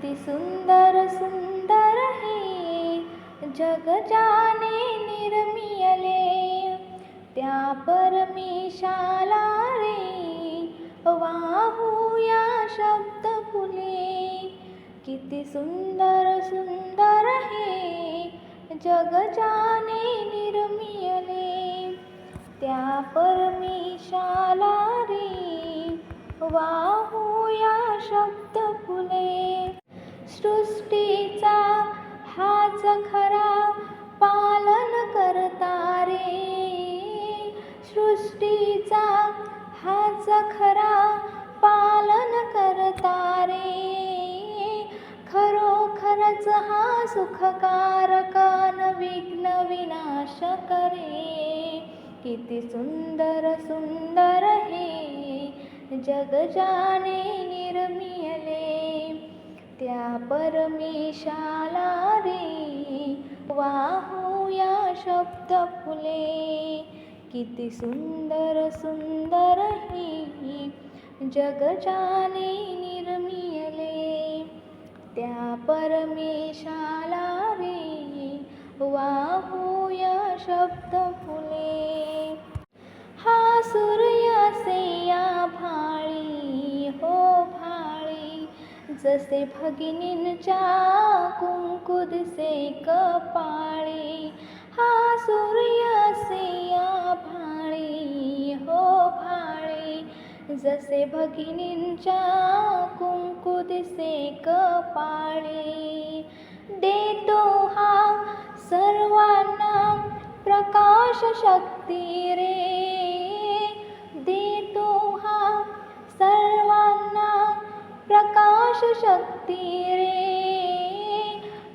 किती सुंदर सुंदर हे जग जाने निर्मियले। त्या परमेशाला रे वाहूया शब्द फुले। किती सुंदर सुंदर हे जग जाने निर्मियले। त्या परमेशाला रे वाहूया शब्द फुले। सृष्टीचा हाच खरा पालन करता रे सृष्टीचा हाच खरा पालन करता रे खरोखरच हा सुखकारक विघ्न विनाश करे. किती सुंदर सुंदर हे जग जाने निर्मी परमेशाला रे वाहूया शब्द फुले किती सुंदर सुंदर ही जगजाने निर्मियले. त्या परमेशाला रे वाहूया शब्द फुले जसे भगिनींच्या कुंकुदसे कपाळी हा सूर्यसे या भाळी हो भाळी. जसे भगिनींच्या कुंकुदसे कपाळी देतो हा सर्वांना प्रकाश शक्ती रे. शक्ती रे.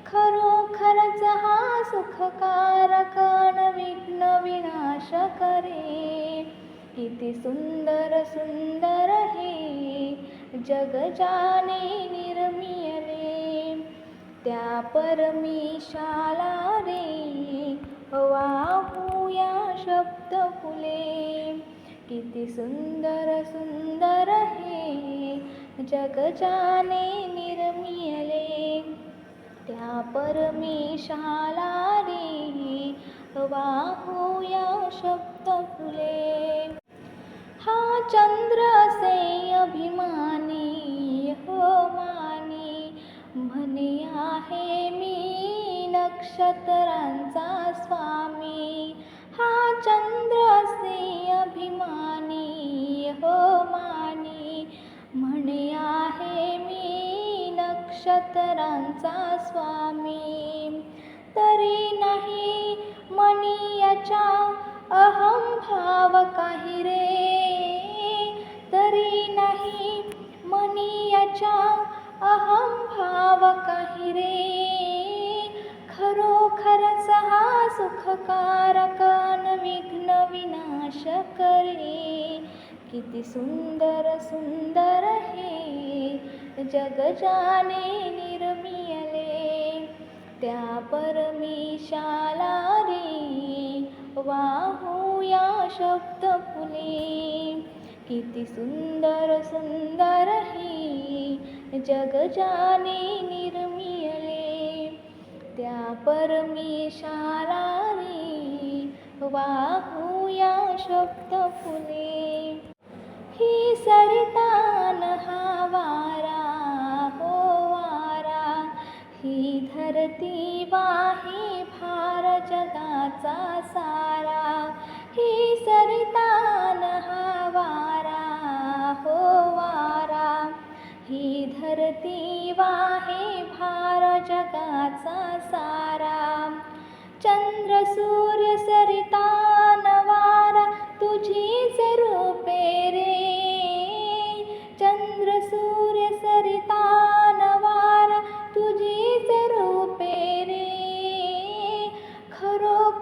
खरोखरच हा सुखकारक विघ्न विनाश करे किती सुंदर सुंदर हे जग जाने निर्मियले त्या परमेशाला रे वाहूया शब्द फुले. किती सुंदर सुंदर हे जग जाने निर्मियले त्या परमेशाला रे वाहूया शब्द फुले हा चंद्र से अभिमानी हो मानी म्हणे आहे मी नक्षत्रांचा स्वामी. हा चंद्र से अभिमानी हो मानी नक्षत्रांचा स्वामी. तरी नाही मनी याच्या अहम भाव काही रे. तरी नाही मनी याच्या अहम भाव काही रे. खरोखरच हा सुखकारक विघ्न विनाश करे किती सुंदर सुंदर जग जाने निर्मियले त्या परमेशाला रे वाहूया शब्द फुले. किती सुंदर सुंदर हे जग जाने निर्मियले त्या परमेशाला रे वाहूया शब्द फुले. धरती वाही भार जगाचा सारा. ही सरितान हा वारा हो वारा. ही धरती वाहे भार जगाचा सारा. चंद्र सूर्य सरिता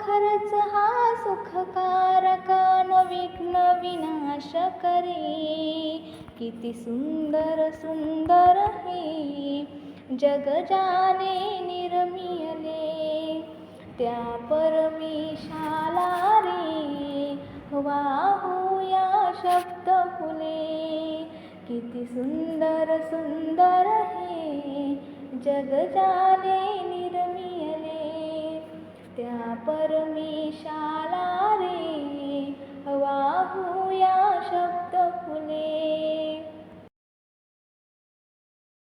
खरच हा सुखकारकान विघ्न विनाश करे. किती सुंदर सुंदर हे जग जाने निर्मियले. त्या परमेशाला रे वाहूया शब्द फुले. किती सुंदर सुंदर हे जग जाने निर्मियले परमेशाला रे. वाहूया शब्द फुले.